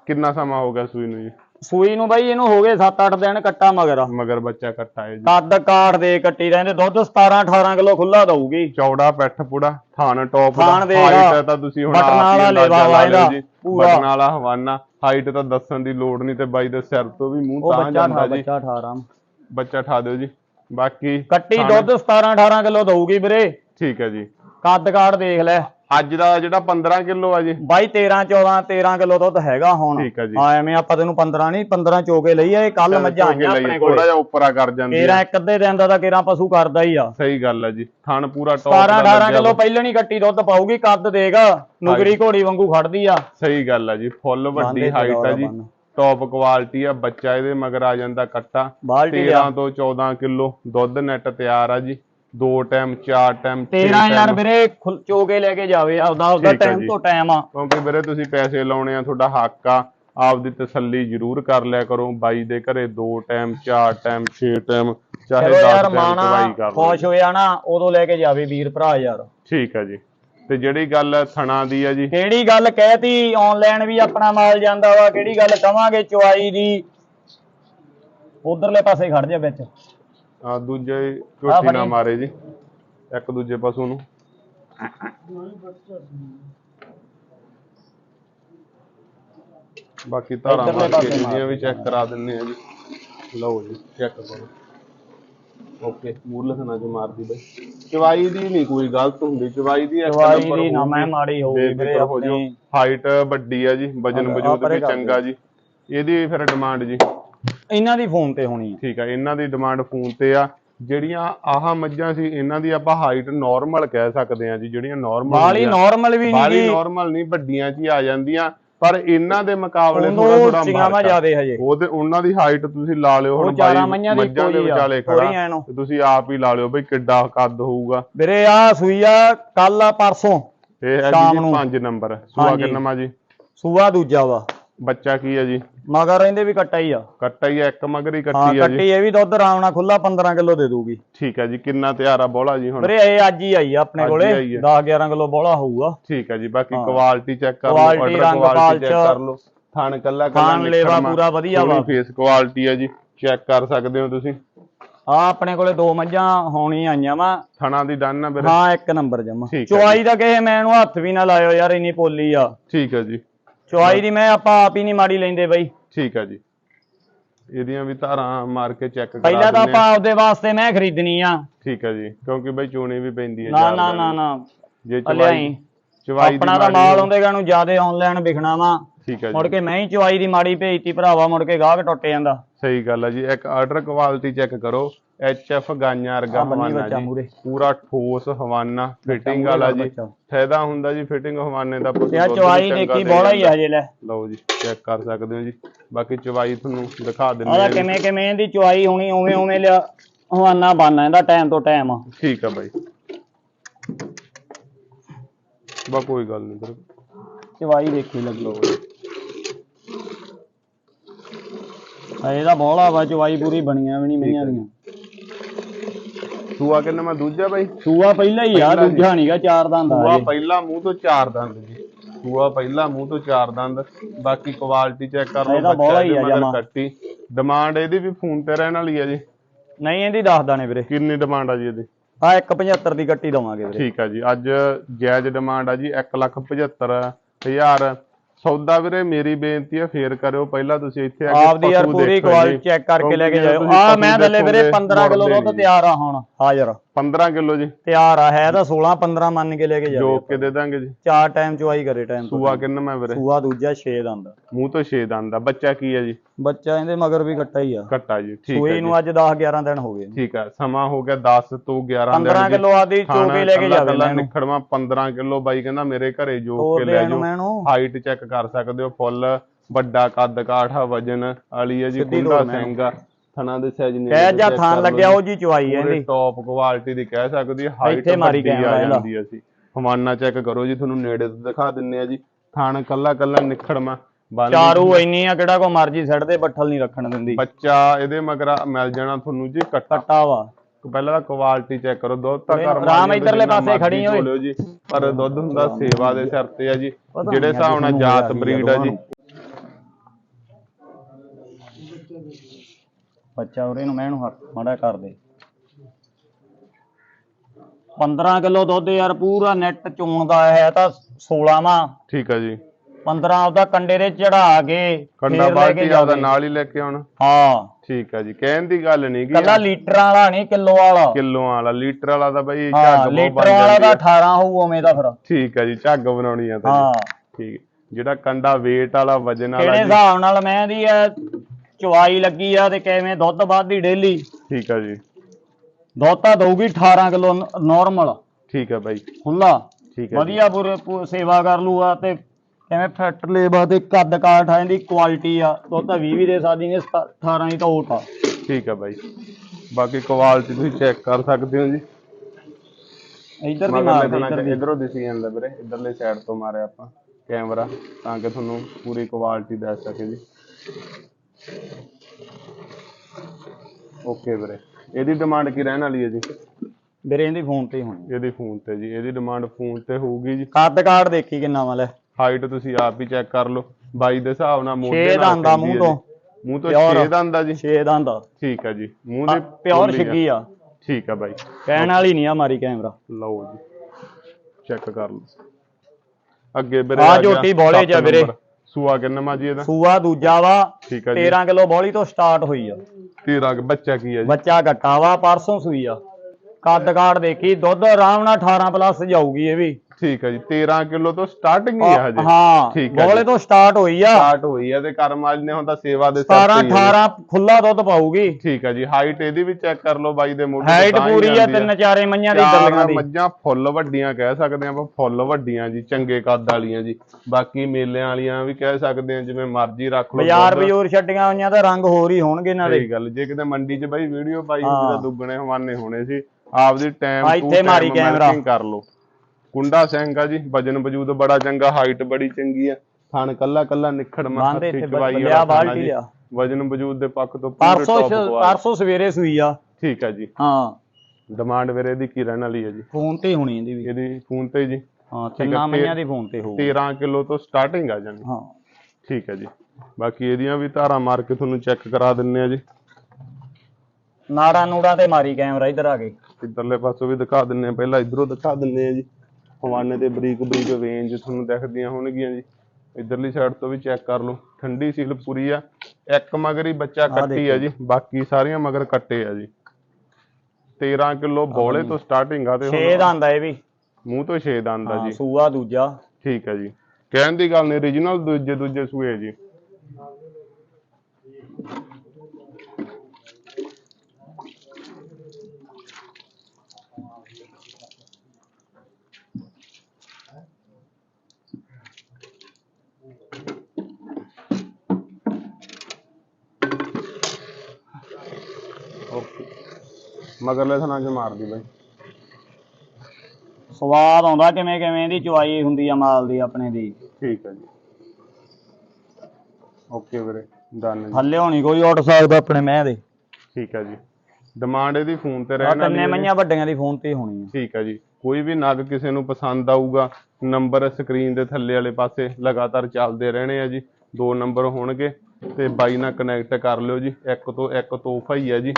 ਕਿੰਨਾ ਸਮਾਂ ਹੋ ਗਿਆ ਸੂਈ ਨੂੰ ਜੀ? ਸੂਈ ਨੂੰ ਬਾਈ ਇਹਨੂੰ ਹੋ ਗਏ 7-8 ਦਿਨ ਕੱਟਾ ਮਗਰ। ਮਗਰ ਬੱਚਾ ਕੱਟਾ ਹੈ ਜੀ। ਕੱਦ ਕਾਠ ਦੇ ਕੱਟੀ ਰਹਿੰਦੇ ਦੁੱਧ 17-18 ਕਿਲੋ ਖੁੱਲਾ ਦਊਗੀ। ਚੌੜਾ ਪੈਠ ਪੂੜਾ ਥਾਨ ਟੌਪ ਦਾ। ਹਾਈਟ ਤਾਂ ਤੁਸੀਂ ਹੁਣ ਆਪ ਹੀ ਲੇਵਾ ਲਾ ਲਿਓ ਇਹਦਾ, ਜੀ। ਪੂਰਾ। ਬਟਨਾਂ ਵਾਲਾ ਹਵਾਨਾ। ਹਾਈਟ ਤਾਂ ਦੱਸਣ ਦੀ ਲੋੜ ਨਹੀਂ ਤੇ ਬਾਈ ਦੇ ਸਿਰ ਤੋਂ ਵੀ ਮੂੰਹ ਤਾਂ ਜਾਂਦਾ ਜੀ। ਬੱਚਾ 18 ਬੱਚਾ ਠਾ ਦਿਓ ਜੀ। ਬਾਕੀ ਕੱਟੀ ਦੁੱਧ 17-18 ਕਿਲੋ ਦਊਗੀ ਵੀਰੇ। ਠੀਕ ਹੈ ਜੀ। ਕੱਦ ਕਾਠ ਦੇਖ ਲੈ। ਅੱਜ ਦਾ ਜਿਹੜਾ 15 ਕਿਲੋ ਆ ਜੀ। ਬਾਈ 13 14 13 ਕਿਲੋ ਦੁੱਧ ਹੈਗਾ ਹੁਣ। ਹੈ ਐਵੇਂ ਆਪਾਂ ਤੈਨੂੰ 15 ਨਹੀਂ 15 ਚੋਕੇ ਲਈ ਆ ਇਹ ਕੱਲ ਮੱਝਾਂ ਆਈਆਂ ਆਪਣੇ ਥੋੜਾ ਕੋਲੇ ਜਿਹਾ ਉੱਪਰਾ ਕਰ ਜਾਂਦੀ ਤੇਰਾ ਹੈ ਇੱਕ ਅੱਧੇ ਦਿਨ ਦਾ ਤਾਂ ਕਿਰਾਂ ਪਸ਼ੂ ਕਰਦਾ ਹੀ ਆ। ਸਹੀ ਗੱਲ ਹੈ ਜੀ ਥਣ ਪੂਰਾ ਟੌਪ 17 18 ਕਿਲੋ ਪਹਿਲਾਂ ਨਹੀਂ ਕੱਟੀ ਦੁੱਧ ਪਾਊਗੀ ਕੱਦ ਦੇਗਾ ਨੁਗਰੀ ਘੋੜੀ ਵਾਂਗੂ ਖੜਦੀ ਆ। ਸਹੀ ਗੱਲ ਹੈ ਜੀ ਫੁੱਲ ਵੱਡੀ ਹਾਈਟ ਚੌੜਾ ਜੀ। ਟੌਪ ਕੁਆਲਿਟੀ ਆ ਬੱਚਾ ਇਹਦੇ ਮਗਰ ਆ ਜਾਂਦਾ ਕੱਟਾ। ਬਾਲਟੀ ਲਿਆ 13 ਤੋਂ 14 ਕਿਲੋ ਦੁੱਧ ਨੈਟ ਤਿਆਰ ਆ ਜੀ। ਦੋ ਟਾਈਮ ਚਾਰ ਟਾਈਮ 13 ਯਾਰ ਵੀਰੇ ਚੋਕੇ ਲੈ ਕੇ ਜਾਵੇ ਆਪਦਾ ਆਪਦਾ ਆ ਟਾਈਮ। ਤੋਂ ਟਾਈਮ ਆ। ਕਿਉਂਕਿ ਵੀਰੇ ਤੁਸੀਂ ਪੈਸੇ ਲਾਉਣੇ ਆ ਤੁਹਾਡਾ ਹੱਕ ਆ। ਆਪਦੀ ਤਸੱਲੀ ਜ਼ਰੂਰ ਕਰ ਲਿਆ ਕਰੋ ਬਾਈ ਦੇ ਘਰੇ ਦੋ ਟਾਈਮ ਚਾਰ ਟਾਈਮ ਛੇ ਟਾਈਮ ਚਾਹੇ ਚਲੋ 10 ਯਾਰ ਟਾਈਮ ਦਵਾਈ ਕਰ ਖੁਸ਼ ਹੋਇਆ ਨਾ ਉਦੋਂ ਲੈ ਕੇ ਜਾਵੇ ਵੀਰ ਭਰਾ ਯਾਰ। ਠੀਕ ਹੈ ਜੀ। ਤੇ ਜਿਹੜੀ ਗੱਲ ਥਣਾ ਦੀ ਆ ਜੀ। ਕਿਹੜੀ ਗੱਲ ਕਹਿਤੀ? ਆਨਲਾਈਨ ਵੀ ਆਪਣਾ ਮਾਲ ਜਾਂਦਾ ਵਾ ਕਿਹੜੀ ਗੱਲ ਕਵਾਂਗੇ ਚੁਆਈ ਦੀ? ਉਧਰਲੇ ਪਾਸੇ ਖੜ ਜਾ ਵਿੱਚ। ਆ ਦੂਜੇ ਝੋਟੀ ਨਾ। ਮਾਰੇ ਜੀ ਇੱਕ ਦੂਜੇ ਪਸ਼ੂ ਨੂੰ। ਬਾਕੀ ਧਾਰਾਂ ਮਾਰ ਕੇ ਜਿਹੜੀਆਂ ਵੀ ਚੈੱਕ ਕਰਾ ਦਿੰਨੇ ਆ ਜੀ। ਲਓ ਜੀ ਚੈੱਕ ਕਰੋ। ਓਕੇ ਮੂਰਲੇ ਸਨਾ ਚ ਮਾਰਦੀ ਬਈ। ਚਵਾਈ ਦੀ ਨਹੀਂ ਕੋਈ ਗਲਤ ਹੁੰਦੀ ਚਵਾਈ ਦੀ ਇੱਕ ਨੰਬਰ ਦੀ ਨਾ। ਮੈਂ ਮਾੜੀ ਹੋਊਗੀ ਵੀਰੇ ਆਪਣੀ। ਹਾਈਟ ਵੱਡੀ ਆ ਜੀ ਵਜਨ ਵਜੂਦ ਵੀ ਚੰਗਾ ਜੀ। ਇਹਦੀ ਫਿਰ ਡਿਮਾਂਡ ਜੀ। ਇਹਨਾਂ ਦੀ ਫੋਨ ਤੇ ਹੋਣੀ ਆ। ਠੀਕ ਆ ਇਹਨਾਂ ਦੀ ਡਿਮਾਂਡ ਫੋਨ ਤੇ ਆ। ਜਿਹੜੀਆਂ ਆਹ ਮੱਝਾਂ ਸੀ ਇਹਨਾਂ ਦੀ ਆਪਾਂ ਹਾਈਟ ਨਾਰਮਲ ਕਹਿ ਸਕਦੇ ਆ ਜੀ ਜਿਹੜੀਆਂ ਨਾਰਮਲ ਬਾਲੀ ਨਾਰਮਲ ਵੀ ਨਹੀਂ ਬਾਲੀ ਜੀ। ਨਾਰਮਲ ਨਹੀਂ ਵੱਡੀਆਂ ਹੀ ਆ ਜਾਂਦੀਆਂ। ਪਰ ਇਹਨਾਂ ਦੇ ਮੁਕਾਬਲੇ ਥੋੜਾ ਥੋੜਾ ਚਿੰਗਾਵਾ ਜ਼ਿਆਦੇ ਹਜੇ। ਉਹਦੇ ਉਹਨਾਂ ਦੀ ਹਾਈਟ ਤੁਸੀਂ ਲਾ ਲਿਓ ਹੁਣ ਬਾਈ ਮੱਝਾਂ ਦੇ ਵਿਚਾਲੇ ਖੜਾ। ਤੇ ਤੁਸੀਂ ਆਪ ਹੀ ਲਾ ਲਿਓ ਬਈ ਕਿੱਡਾ ਕੱਦ ਹੋਊਗਾ। ਵੀਰੇ ਆ ਸੂਈ ਆ ਕੱਲ ਆ ਪਰਸੋਂ। ਇਹ ਹੈ ਜੀ ਨੂੰ। 5 ਨੰਬਰ। ਸੂਆ। ਕਿੰਨਾ ਜੀ? ਸੂਆ ਦੂਜਾ ਵਾ। ਬੱਚਾ ਕੀ ਹੈ ਜੀ? ਮਗਰ ਰਹਿੰਦੇ ਵੀ ਕੱਟਾ ਹੀ ਆ। ਕੱਟਾ ਹੀ ਆ, ਇੱਕ ਮਗਰੀ ਹਾਂ ਕੱਟੀ ਹੈ ਜੀ। ਕੱਟੀ ਇਹ ਵੀ ਦੁੱਧ ਆਰਾਮ ਨਾਲ ਖੁੱਲਾ 15 ਕਿਲੋ ਦੇ ਦੂਗੀ। ਠੀਕ ਹੈ ਜੀ ਕਿੰਨਾ ਤਿਆਰ ਆ ਬੋਲਾ ਜੀ ਹੁਣ? ਵੀਰੇ ਇਹ ਅੱਜ ਹੀ ਆਈ ਆ ਆਪਣੇ ਹੀ ਕੋਲੇ। ਆਈ ਆ। 10 11 ਕਿਲੋ ਬੋਲਾ ਹੋਊਗਾ। ਠੀਕ ਹੈ ਜੀ ਬਾਕੀ ਹਾਂ। ਕੁਆਲਿਟੀ ਚੈੱਕ ਕਰ ਲਓ ਆਰਡਰ ਰੰਗ ਕੁਆਲਿਟੀ ਚੈੱਕ ਕਰ ਲਓ। ਥਣ ਕੱਲਾ ਕੱਲਾ ਖਾਣ ਲੇਵਾ ਪੂਰਾ ਵਧੀਆ ਵਾ। ਫੇਸ ਕੁਆਲਿਟੀ ਹੈ ਜੀ ਚੈੱਕ ਕਰ ਸਕਦੇ ਹੋ ਤੁਸੀਂ? ਆ ਆਪਣੇ ਕੋਲੇ ਦੋ ਮੱਝਾਂ ਹੋਣੀਆਂ ਆਈਆਂ ਵਾ। ਥਣਾ ਦੀ ਡਨ ਆ ਵੀਰੇ? ਹਾਂ ਇੱਕ ਨੰਬਰ ਜਮਾ। ਹੈ ਚੁਆਈ ਦਾ ਕਿਸੇ ਮੈਂ ਇਹਨੂੰ ਹੱਥ ਵੀ ਨਾ ਲਾਇਓ ਯਾਰ ਇੰਨੀ ਪੋਲੀ ਆ। ਠੀਕ ਹੈ ਜੀ। ਚੁਆਈ ਦੀ ਮੈਂ ਆਪਾਂ ਆਪ ਹੀ ਨਹੀਂ ਮਾੜੀ ਲੈਂਦੇ ਬਈ। ਠੀਕ ਹੈ ਜੀ। ਇਹਦੀਆਂ ਵੀ ਧਾਰਾਂ ਮਾਰ ਕੇ ਚੈੱਕ ਕਰਾ ਪਹਿਲਾਂ ਤਾਂ ਆਪਾਂ ਆ। ਆਪਦੇ ਵਾਸਤੇ ਮੈਂ ਖਰੀਦਣੀ ਆ। ਠੀਕ ਹੈ ਜੀ। ਕਿਉਂਕਿ ਬਈ ਚੂਣੀ ਵੀ ਪੈਂਦੀ ਹੈ ਨਾ ਨਾ। ਨਾ ਨਾ। ਜੇ ਚਵਾਈ ਦੀ ਆਪਣਾ ਤਾਂ ਮਾਲ ਆਉਂਦੇਗਾ ਨੂੰ ਜਿਆਦੇ ਆਨਲਾਈਨ ਵਿਕਣਾ ਵਾ ਠੀਕ ਹੈ ਮੁੜ ਜੀ ਕੇ ਮੈਂ ਹੀ ਚੁਆਈ ਦੀ ਮਾੜੀ ਭੇਜਤੀ ਭਰਾਵਾ ਮੁੜ ਕੇ ਗਾਹਕ ਟੁੱਟ ਜਾਂਦਾ। ਸਹੀ ਗੱਲ ਹੈ ਜੀ। ਇੱਕ ਆਰਡਰ ਕੁਆਲਿਟੀ ਚੈੱਕ ਕਰੋ। ਐਚ ਐਫ ਗਾਈਆਂ ਵਰਗਾ ਆਹ ਬੰਨੀ ਹਵਾਨਾ ਬੱਚਾ ਜੀ। ਮੂਹਰੇ। ਪੂਰਾ ਠੋਸ ਹਵਾਨਾ ਫਿਟਿੰਗ ਮੂਹਰੇ ਵਾਲਾ ਜੀ। ਬੱਚਾ। ਫਾਇਦਾ ਹੁੰਦਾ ਜੀ ਫਿਟਿੰਗ ਹਵਾਨੇ ਦਾ ਪਸ਼ੂ ਆ ਦੁੱਧ ਵੀ ਚੁਆਈ ਚੰਗਾ ਦੇਖੀ ਦੇ ਬੋਲਾ ਹੀ। ਆ ਹਜੇ ਲੈ। ਲਓ ਜੀ ਚੈੱਕ ਕਰ ਸਕਦੇ ਹੋ ਜੀ। ਬਾਕੀ ਚਵਾਈ ਤੁਹਾਨੂੰ ਦਿਖਾ ਦਿੰਦੇ ਆਦਾ ਹਾਂ ਜੀ। ਕਿਵੇਂ ਕਿਵੇਂ ਇਹਦੀ ਚੁਆਈ ਹੋਣੀ ਉਵੇਂ ਉਵੇਂ ਲਿਆ ਹਵਾਨਾ ਬਾਨਾ ਇਹਦਾ ਟਾਈਮ ਤੋਂ ਟਾਈਮ ਠੀਕ ਆ ਬਾਈ। ਬਾ ਕੋਈ ਗੱਲ ਨਹੀਂ ਚੁਆਈ ਦੇਖੀ ਲੱਗੀ। ਆ ਇਹਦਾ ਬੋਲਾ ਵਾ ਚੁਆਈ ਪੂਰੀ ਬਣੀਆਂ ਵੀ ਨਹੀਂ ਮਈਆਂ ਦੀਆਂ। ਸੂਆ ਕਿੰਨਾ ਮੈਂ ਦੂਜਾ ਬਾਈ? ਸੂਆ ਪਹਿਲਾਂ ਹੀ ਆ ਪਹਿਲਾਂ ਦੂਜਾ ਨਹੀਂਗਾ ਚਾਰ ਦੰਦ ਆ ਸੂਆ ਇਹ। ਪਹਿਲਾ ਮੂੰਹ ਤੋਂ ਚਾਰ ਦੰਦ ਜੀ। ਸੂਆ ਪਹਿਲਾ ਮੂੰਹ ਤੋਂ ਚਾਰ ਦੰਦ। ਬਾਕੀ ਕੁਆਲਿਟੀ ਚੈੱਕ ਕਰ ਲਓ ਇਹਦਾ ਬੋਲਾ ਹੀ ਆ। ਕੱਟੀ। ਡਿਮਾਂਡ ਇਹਦੀ ਵੀ ਫੋਨ ਤੇ ਰਹਿਣ ਵਾਲੀ ਆ ਜੀ। ਨਹੀਂ ਇਹਦੀ ਦੱਸਦਾ ਨੇ ਵੀਰੇ। ਕਿੰਨੀ ਡਿਮਾਂਡ ਆ ਜੀ ਇਹਦੀ? ਆ 175 ਦੀ ਕੱਟੀ ਦਵਾਂਗੇ ਵੀਰੇ। ਠੀਕ ਆ ਜੀ। ਅੱਜ ਜਾਇਜ਼ ਡਿਮਾਂਡ ਆ ਜੀ 175000 ਸੌਦਾ ਵੀਰੇ ਮੇਰੀ ਬੇਨਤੀ ਹੈ ਫੇਰ ਕਰਿਓ। ਪਹਿਲਾਂ ਤੁਸੀਂ ਇੱਥੇ ਆ ਕੇ ਆਪਦੀ ਯਾਰ ਪੂਰੀ ਕੁਆਲਿਟੀ ਜੀ। ਚੈੱਕ ਕਰਕੇ ਲੈ ਕੇ ਜਾਇਓ। ਆ ਮੈਂ ਥੱਲੇ ਵੀਰੇ ਦੇਖੋਗੇ, 15 ਕਿਲੋ ਦੁੱਧ। ਤਿਆਰ ਆ ਹੁਣ। ਹਾਜ਼ਰ 15 ਕਿਲੋ ਜੀ। ਤਿਆਰ ਆ ਹੈ ਤਾਂ 16 15 ਮੰਨ ਕੇ ਲੈ ਕੇ ਜਾਇਓ। ਜੋਕ ਕੇ ਦੇ ਦਾਂਗੇ ਜੀ। ਚਾਰ ਟਾਈਮ ਚੁਆਈ ਕਰੇ ਟਾਈਮ ਸੂਆ ਕਿੰਨਾ ਮੈਂ ਵੀਰੇ? ਸੂਆ ਦੂਜਾ 6 ਦੰਦ। ਮੂੰਹ ਤੋਂ 6 ਦੰਦ ਆ। ਬੱਚਾ ਕੀ ਹੈ ਜੀ? ਬੱਚਾ ਇਹਦੇ ਮਗਰ ਵੀ ਕੱਟਾ ਹੀ ਆ। ਕੱਟਾ ਜੀ ਠੀਕ ਹੈ ਸੂਈ ਜੀ। ਨੂੰ ਅੱਜ 10 11 ਦਿਨ ਹੋ ਗਏ ਠੀਕ ਹੈ ਸਮਾਂ ਹੋ ਗਿਆ 10 ਤੋਂ 11 ਦਿਨ 15 ਜੀ। ਕਿਲੋ ਆਦੀ ਚੋ ਖਾਣਾ ਕੇ ਲੈ ਕੇ ਜਾਵੇ ਮੈਨੂੰ ਨਿਖੜਵਾ 15 ਕਿਲੋ ਬਾਈ ਕਹਿੰਦਾ ਮੇਰੇ ਘਰੇ ਜੋਕ ਤੋਰ ਕੇ ਲੈ ਜਾਓ। ਹਾਈਟ ਚੈੱਕ ਕਰ ਸਕਦੇ ਹੋ। ਫੁੱਲ ਵੱਡਾ ਕੱਦ ਕਾਠਾ ਵਜਨ ਵਾਲੀ ਹੈ ਜੀ ਕੁੰਡਾ। ਸਿੰਘ ਥਣਾ ਦੇ ਸਾਈਜ਼ ਨੇ ਕਹਿ ਜਾਂ ਥਾਨ ਲੱਗਿਆ ਉਹ ਜੀ ਚੁਆਈ ਹੈ ਇਹਦੀ। ਟੌਪ ਕੁਆਲਿਟੀ ਦੀ ਕਹਿ ਸਕਦੀ ਹਾਈਟ ਇੱਥੇ ਮਾਰੀ ਕੈਮਰਾ। ਜਾਂਦੀ ਹੈ ਸੀ ਹਵਾਨਾ ਚੈੱਕ ਕਰੋ ਜੀ ਤੁਹਾਨੂੰ ਨੇੜੇ ਤੋਂ ਦਿਖਾ ਦਿੰਨੇ ਆ ਜੀ। ਥਾਣ ਕੱਲਾ ਕੱਲਾ ਨਿਖੜਵਾ ਬੰਨ ਚਾਰੂ ਇੰਨੀ ਆ ਕਿਹੜਾ ਕੋ ਮਰਜ਼ੀ ਛੱਡ ਦੇ ਬੱਠਲ ਨਹੀਂ ਰੱਖਣ ਦਿੰਦੀ। ਬੱਚਾ ਇਹਦੇ ਮਗਰ ਮਿਲ ਜਾਣਾ ਤੁਹਾਨੂੰ ਜੀ ਕੱਟਾ ਵਾ। ਪਹਿਲਾਂ ਤਾਂ ਕੁਆਲਿਟੀ ਚੈੱਕ ਕਰੋ ਦੁੱਧ ਤਾਂ ਘਰ ਆਰਾਮ ਇੱਧਰਲੇ ਪਾਸੇ ਖੜੀ ਹੋਏ। ਬੋਲਿਓ ਜੀ ਪਰ ਦੁੱਧ ਹੁੰਦਾ ਸੇਵਾ ਦੇ ਸਿਰ ਤੇ ਆ ਜੀ ਜਿਹੜੇ ਹਿਸਾਬ ਨਾਲ ਜਾਤ ਬਰੀਡ ਆ ਜੀ। ਬੱਚਾ ਉਰੇ ਨੂੰ ਮੈਂ ਇਹਨੂੰ ਹੱਥ ਮਾੜਾ ਕਰ ਦੇ। 15 ਕਿਲੋ ਦੁੱਧ ਯਾਰ ਪੂਰਾ ਨੈਟ ਚੋਣ ਦਾ ਹੈ ਤਾਂ 16ਵਾਂ ਠੀਕ ਆ ਜੀ। 15 ਆਪਦਾ ਕੰਡੇ ਦੇ ਚੜਾ ਕੇ ਕੰਡਾ ਫੇਰ ਲੈ ਬਾਲਟੀ ਕੇ ਆਪਦਾ ਜਾਵੇ ਨਾਲ ਹੀ ਲੈ ਕੇ ਆਉਣਾ। ਹਾਂ। ਠੀਕ ਆ ਜੀ ਕਹਿਣ ਦੀ ਗੱਲ ਨਹੀਂ ਕੱਲਾ ਕਿ ਲੀਟਰਾਂ ਵਾਲਾ ਨਹੀਂ ਕਿਲੋ ਵਾਲਾ। ਕਿਲੋਆਂ ਵਾਲਾ ਲੀਟਰ ਵਾਲਾ ਤਾਂ ਬਈ ਹਾਂ ਝੱਗ ਬਹੁਤ ਲੀਟਰ ਬਣ ਵਾਲਾ ਜਾਂਦੀ ਦਾ ਆ। 18 ਹੋਊ ਉਵੇਂ ਦਾ ਫਿਰ। ਠੀਕ ਆ ਜੀ ਝੱਗ ਬਣਾਉਣੀ ਆ ਤਾਂ ਹਾਂ। ਠੀਕ ਜਿਹੜਾ ਕੰਡਾ weight ਵਾਲਾ ਵਜਨ ਵਾਲਾ ਜੀ। ਹਿਸਾਬ ਨਾਲ ਮੈਂ ਦੀ ਐ ਚਵਾਈ ਲੱਗੀ ਆ ਤੇ ਕਿਵੇਂ ਦੁੱਧ ਵੱਧਦੀ ਡੇਲੀ? ਠੀਕ ਆ ਜੀ। ਦੁੱਧ ਤਾਂ ਦਊਗੀ 18 ਕਿਲੋ ਨਾਰਮਲ। ਠੀਕ ਆ ਬਾਈ। ਖੁੱਲਾ ਠੀਕ ਆ ਜੀ। ਵਧੀਆ ਪੂਰੇ ਪੂ- ਸੇਵਾ ਕਰ ਲੂਗਾ ਤੇ ਕਿਵੇਂ ਫਿੱਟ ਲੇਵਾ ਤੇ ਕੱਦ ਕਾਠ ਆ ਇਹਦੀ ਕੁਆਲਿਟੀ ਆ ਦੁੱਧ ਤਾਂ 20 ਵੀ ਦੇ ਸਕਦੀ ਨੇ 18 ਦੀ ਤਾਂ ਆ ਠੀਕ ਆ ਬਾਈ। ਬਾਕੀ ਕੁਆਲਿਟੀ ਤੁਸੀਂ ਚੈੱਕ ਕਰ ਸਕਦੇ ਹੋ ਜੀ। ਇੱਧਰ ਦੀ ਮਾਰ ਦੀ। ਇਧਰੋਂ ਦਿਸੀ ਜਾਂਦਾ ਵੀਰੇ ਇਧਰਲੇ ਸਾਈਡ ਤੋਂ ਮਾਰਿਆ ਆਪਾਂ ਕੈਮਰਾ ਤਾਂ ਕਿ ਤੁਹਾਨੂੰ ਪੂਰੀ ਕੁਆਲਿਟੀ ਦੱਸ ਸਕੇ ਜੀ। ਓਕੇ ਵੀਰੇ। ਇਹਦੀ ਡਿਮਾਂਡ ਕੀ ਰਹਿਣ ਵਾਲੀ ਹੈ ਜੀ? ਵੀਰੇ ਇਹਦੀ ਫੋਨ ਤੇ ਹੋਣੀ। ਇਹਦੀ ਫੋਨ ਤੇ ਜੀ ਇਹਦੀ ਡਿਮਾਂਡ ਫੋਨ ਤੇ ਹੋਊਗੀ ਜੀ। ਕੱਦ ਕਾਠ ਦੇਖੀ ਕਿੰਨਾ ਵਾ ਲੈ ਹਾਈਟ ਤੁਸੀਂ ਆਪ ਹੀ ਚੈੱਕ ਕਰ ਲਓ। ਬਾਈ ਦੇ ਹਿਸਾਬ ਨਾਲ ਮੋਢੇ ਨਾਲ ਦੰਦ ਆ ਮੂੰਹ ਤੋਂ। ਜੀ। ਮੂੰਹ ਤੋਂ Pure। 6 ਦੰਦ ਆ ਜੀ। 6 ਦੰਦ ਠੀਕ ਆ ਜੀ। ਮੂੰਹ ਦੇ ਪਿਓਰ ਆ। ਛਿੱਗੀ ਆ। ਠੀਕ ਆ ਬਾਈ। ਕਹਿਣ ਵਾਲੀ ਨਹੀਂ ਆ ਮਾਰੀ ਕੈਮਰਾ। ਲਓ ਜੀ। ਚੈੱਕ ਕਰ ਲਓ। ਅੱਗੇ ਵੀਰੇ ਆ ਝੋਟੀ ਬੋਲੇ ਆ ਸੱਤ ਵੀਰੇ। ਸੂਆ ਕਿੰਨਾ ਮਾ ਜੀ ਇਹਦਾ? ਸੂਆ ਦੂਜਾ ਵਾ। ਠੀਕ ਆ ਜੀ। 13 ਕਿਲੋ ਬੋਲੀ ਤੋਂ ਸਟਾਰਟ ਹੋਈ ਆ। 13 ਬੱਚਾ ਕੀ ਆ ਜੀ? ਬੱਚਾ ਘੱਟਾ ਵਾ ਪਰਸੋਂ ਸੂਈ ਆ। ਕੱਦ ਕਾਠ ਦੇਖੀ ਦੁੱਧ ਆਰਾਮ ਨਾਲ 18 ਪਲੱਸ ਜਾਊਗੀ ਇਹ ਵੀ। ਠੀਕ ਹੈ ਜੀ 13 ਕਿਲੋ ਤੋਂ ਸਟਾਰਟਿੰਗ ਹੀ ਆ ਹਜੇ ਹਾਂ ਠੀਕ ਹੈ ਬੋਲੇ। ਤੋਂ ਸਟਾਰਟ ਹੋਈ ਆ ਸਟਾਰਟ ਹੋਈ ਹੈ ਤੇ ਕਰਮਾਜ ਨੇ ਹੁੰਦਾ ਸੇਵਾ ਦੇ ਸਿਰ 17 ਤੇ ਹੀ ਹੈ ਜੀ। 18 ਖੁੱਲਾ ਦੁੱਧ ਪਾਊਗੀ ਠੀਕ ਹੈ ਜੀ ਹਾਈਟ ਇਹਦੀ ਵੀ ਚੈੱਕ ਕਰ ਲਓ ਬਾਈ ਦੇ ਮੋਢੇ ਹਾਈਟ ਪੂਰੀ ਆ ਤਿੰਨ ਚਾਰੇ ਮਈਆਂ ਦੀ ਗੱਲੀਆਂ ਦੀ ਮੱਝਾਂ ਫੁੱਲ ਵੱਡੀਆਂ ਕਹਿ ਸਕਦੇ ਆਪਾਂ ਫੁੱਲ ਵੱਡੀਆਂ ਜੀ ਚੰਗੇ ਕੱਦ ਵਾਲੀਆਂ ਜੀ ਬਾਕੀ ਮੇਲਿਆਂ ਵਾਲੀਆਂ ਵੀ ਕਹਿ ਸਕਦੇ ਆ ਜਿਵੇਂ ਮਰਜ਼ੀ ਰੱਖ ਲਓ ਬਾਜ਼ਾਰ। ਬਜੂਰ ਛੱਡੀਆਂ ਹੋਈਆਂ ਤਾਂ ਰੰਗ ਹੋਰ ਹੀ ਹੋਣਗੇ ਦੇ ਸਹੀ ਗੱਲ ਜੇ ਕਿਤੇ ਮੰਡੀ 'ਚ ਬਾਈ ਵੀਡੀਓ ਪਾਈ। ਹੁੰਦੀ ਤਾਂ ਦੁੱਗਣੇ ਹਵਾਨੇ ਹੋਣੇ ਸੀ ਆਪਦੀ ਟਾਈਮ ਆ ਮਾਰੀ ਕੈਮਰਾ। ਕਰ ਲਓ ਕੁੰਡਾ ਸਿੰਘ ਆ ਜੀ ਵਜਨ ਵਜੂਦ ਬੜਾ ਚੰਗਾ ਹਾਈਟ ਬੜੀ ਚੰਗੀ ਆ। ਥਣ ਕੱਲਾ ਕੱਲਾ ਨਿਖੜ ਮੱਥਾ ਬਾਂਦੇ ਇੱਥੇ ਚਵਾਈ ਲਿਆ ਆ ਬਾਲਟੀ ਵਜਨ ਵਜੂਦ ਦੇ ਪੱਖ ਤੋਂ ਪੂਰੇ ਪਰਸੋਂ top ਸ਼- quality। ਪਰਸੋਂ ਸਵੇਰੇ ਸੂਈ ਆ। ਠੀਕ ਆ ਜੀ। ਹਾਂ। ਡਿਮਾਂਡ ਵੀਰੇ ਦੀ ਕੀ ਰਹਿਣ ਵਾਲੀ ਹੈ ਜੀ? ਫੋਨ ਤੇ ਹੋਣੀ ਇਹਦੀ ਵੀ। ਇਹਦੀ ਫੋਨ ਤੇ ਜੀ। ਹਾਂ ਆ, ਤਿੰਨਾਂ ਤੇ- ਮਈਆਂ ਦੀ ਫੋਨ ਤੇ ਹੋਊ 13 ਕਿਲੋ ਤੋਂ ਸਟਾਰਟਿੰਗ ਆ ਜਾਣੀ। ਹਾਂ। ਠੀਕ ਹੈ ਜੀ। ਬਾਕੀ ਇਹਦੀਆਂ ਵੀ ਧਾਰਾਂ ਮਾਰ ਕੇ ਤੁਹਾਨੂੰ ਚੈੱਕ ਕਰਾ ਦਿੰਨੇ ਆ ਜੀ। ਨਾੜਾ ਨੂੜਾ ਤੇ ਮਾਰੀ ਕੈਮਰਾ ਇੱਧਰ ਆ ਕੇ। ਇੱਧਰਲੇ ਪਾਸੋਂ ਵੀ ਦਿਖਾ ਦਿੰਨੇ ਆ ਪਹਿਲਾਂ ਇਧਰੋਂ ਦਿਖਾ ਦਿੰਨੇ ਆ ਜੀ। ਹਵਾਨੇ ਤੇ ਬਰੀਕ ਬਰੀਕ ਵੇਂਜ ਤੁਹਾਨੂੰ ਦਿਖਦੀਆਂ ਹੋਣਗੀਆਂ ਜੀ। ਇਧਰਲੀ ਸਾਈਡ ਤੋਂ ਵੀ ਚੈੱਕ ਕਰ ਲਓ। ਠੰਡੀ ਸੀਲ ਪੂਰੀ ਆ। ਇੱਕ ਮਗਰ ਹੀ ਬੱਚਾ ਕੱਟੀ ਆ ਜੀ। ਬਾਕੀ ਸਾਰੀਆਂ ਮਗਰ ਕੱਟੇ ਆ ਜੀ। 13 ਕਿਲੋ ਬੋਲੇ ਤੋਂ ਸਟਾਰਟਿੰਗ ਆ ਤੇ ਹੁਣ 6 ਦਾ ਆਂਦਾ ਇਹ ਵੀ। ਮੂੰਹ ਤੋਂ 6 ਦਾ ਆਂਦਾ ਹਾਂ ਜੀ। ਸੂਆ ਦੂਜਾ। ਠੀਕ ਹੈ ਜੀ। ਕਹਿਣ ਦੀ ਗੱਲ ਨਹੀਂ origignal ਦੂਜੇ ਦੂਜੇ ਸੂਏ ਜੀ। ਮਗਰਲੇ ਥਣਾ ਚ ਮਾਰਦੀ ਬਾਈ। ਸਵਾਦ ਆਉਂਦਾ ਕਿਵੇਂ ਕਿਵੇਂ ਦੀ ਚੁਆਈ ਹੁੰਦੀ ਆ ਮਾਲ ਦੀ ਆਪਣੇ ਦੀ। ਠੀਕ ਹੈ ਜੀ। ਓਕੇ ਵੀਰੇ ਡਨ ਜੀ। ਥੱਲੇ ਹੋਣੀ ਕੋਈ ਉੱਡ ਸਕਦਾ ਆਪਣੇ ਮੈਂ ਦੇ। ਠੀਕ ਹੈ ਜੀ। ਡਿਮਾਂਡ ਇਹਦੀ ਫੋਨ ਤੇ ਆ ਰਹਿਣ ਤਿੰਨੇ। ਮਈਆਂ ਵੱਡੀਆਂ ਦੀ ਫੋਨ ਤੇ ਹੀ ਹੋਣੀ ਆ। ਠੀਕ ਹੈ ਜੀ। ਕੋਈ ਵੀ ਨਗ ਕਿਸੇ ਨੂੰ ਪਸੰਦ ਆਊਗਾ ਨੰਬਰ ਸਕਰੀਨ ਦੇ ਥੱਲੇ ਵਾਲੇ ਪਾਸੇ ਲਗਾਤਾਰ ਚੱਲਦੇ ਰਹਿਣੇ ਆ ਜੀ। ਦੋ ਨੰਬਰ ਹੋਣਗੇ ਤੇ ਬਾਈ ਨਾਲ ਕਨੈਕਟ ਕਰ ਲਿਓ ਜੀ। ਇੱਕ ਤੋਂ ਇੱਕ ਤੋਹਫਾ ਹੀ ਹੈ ਜੀ।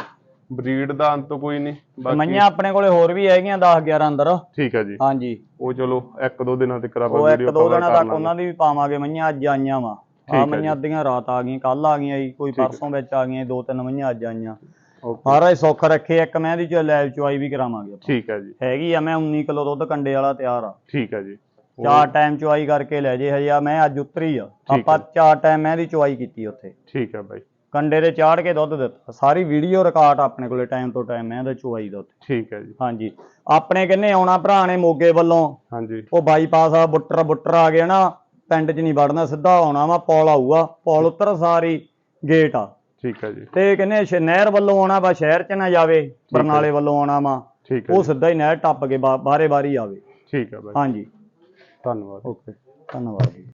ਬਰੀਡ ਦਾ ਅੰਤ ਕੋਈ ਨਹੀਂ ਬਾਕੀ ਮਈਆਂ ਆਪਣੇ ਕੋਲੇ ਹੋਰ ਵੀ ਹੈਗੀਆਂ 10 11 ਅੰਦਰ। ਠੀਕ ਹੈ ਜੀ। ਹਾਂਜੀ। ਉਹ ਚਲੋ ਇੱਕ ਦੋ ਦਿਨਾਂ ਤੱਕ ਆਪਾਂ ਉਹ ਇੱਕ ਦੋ ਦਿਨਾਂ ਤੱਕ ਉਹਨਾਂ ਦੀ ਵੀ ਪਾਵਾਂਗੇ ਮਈਆਂ ਅੱਜ ਆਈਆਂ ਵਾ। ਆ ਮਈਆਂ ਅੱਧੀਆਂ ਰਾਤ ਆ ਗਈਆਂ ਕੱਲ ਆ ਗਈਆਂ ਜੀ ਕੋਈ ਪਰਸੋਂ ਵਿੱਚ ਆ ਗਈਆਂ ਦੋ ਤਿੰਨ ਮਈਆਂ ਅੱਜ ਆਈਆਂ। ਮਹਾਰਾਜ ਸੁੱਖ ਰੱਖੇ ਇੱਕ ਮੈਂ ਦੀ ਚ ਲੈਬ ਚੁਆਈ ਵੀ ਕਰਾਵਾਂਗੇ ਠੀਕ ਹੈ ਜੀ। ਹੈਗੀ ਆ ਮੈਂ 19 ਕਿਲੋ ਦੁੱਧ ਕੰਡੇ ਵਾਲਾ ਤਿਆਰ ਆ। ਠੀਕ ਹੈ ਜੀ। ਚਾਰ ਟਾਈਮ ਚੁਆਈ ਕਰਕੇ ਲੈ ਜੇ ਹਜੇ ਆ ਮੈਂ ਅੱਜ ਉਤਰੀ ਆ। ਆਪਾਂ ਚਾਰ ਟਾਈਮ ਮੈਂ ਦੀ ਚੁਆਈ ਕੀਤੀ ਉੱਥੇ। ਠੀਕ ਹੈ ਬਾਈ। ਕੰਡੇ ਦੇ ਚਾੜ ਕੇ ਦੁੱਧ ਦਿੱਤਾ। ਸਾਰੀ ਵੀਡੀਓ ਰਿਕਾਰਡ ਆਪਣੇ ਕੋਲੇ ਟਾਈਮ ਤੋਂ ਟਾਈਮ ਮੈਂ ਦਾ ਚੁਆਈ ਦਾ ਉੱਥੇ। ਠੀਕ ਹੈ ਜੀ। ਹਾਂਜੀ। ਆਪਣੇ ਕਿੰਨੇ ਆਉਣਾ ਭਰਾ ਨੇ ਮੋਗੇ ਵੱਲੋਂ? ਹਾਂਜੀ। ਉਹ ਬਾਈਪਾਸ ਆ ਬੁੱਟਰ ਬੁੱਟਰ ਆ ਗਿਆ ਨਾ ਪਿੰਡ 'ਚ ਨਹੀਂ ਵੜਨਾ ਸਿੱਧਾ ਆਉਣਾ ਵਾ ਪੌਲ ਆਊਗਾ। ਪੌਲ ਉੱਤਰ ਸਾਰੀ ਗੇਟ ਆ। ਠੀਕ ਹੈ ਜੀ। ਤੇ ਕਹਿੰਦੇ ਸ਼- ਨਹਿਰ ਵੱਲੋਂ ਆਉਣਾ ਵਾ ਸ਼ਹਿਰ 'ਚ ਨਾ ਜਾਵੇ ਬਰਨਾਲੇ ਵੱਲੋਂ ਆਉਣਾ ਵਾ ਠੀਕ ਹੈ ਉਹ ਸਿੱਧਾ ਹੀ ਨਹਿਰ ਟੱਪ ਕੇ ਬਾ- ਬਾਹਰੇ ਬਾਰੀ ਆਵੇ। ਠੀਕ ਹੈ ਬਾਈ। ਹਾਂਜੀ। ਧੰਨਵਾਦ। ਓਕੇ। ਧੰਨਵਾਦ ਜੀ।